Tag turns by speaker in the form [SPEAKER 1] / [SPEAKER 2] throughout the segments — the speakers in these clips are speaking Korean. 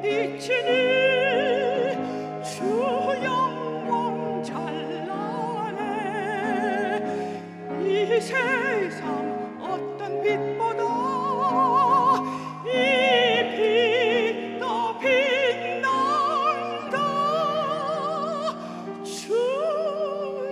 [SPEAKER 1] 빛이니 주 영광 잘나네 이 세상 어떤 빛보다 이 빛 더 빛난다. 주의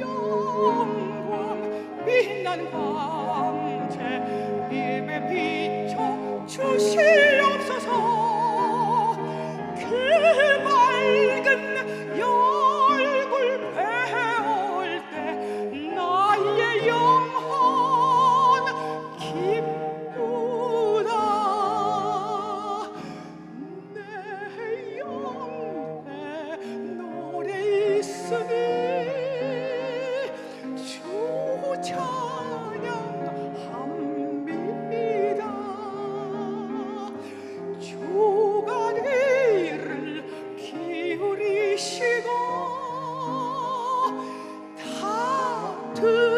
[SPEAKER 1] 영광 빛나는 to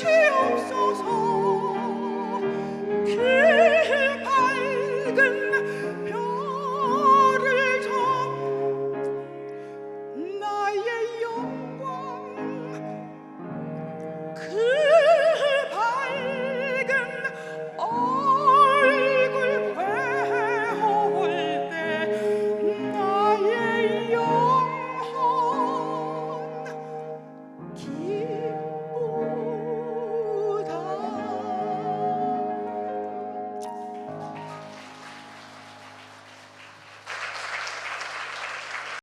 [SPEAKER 1] to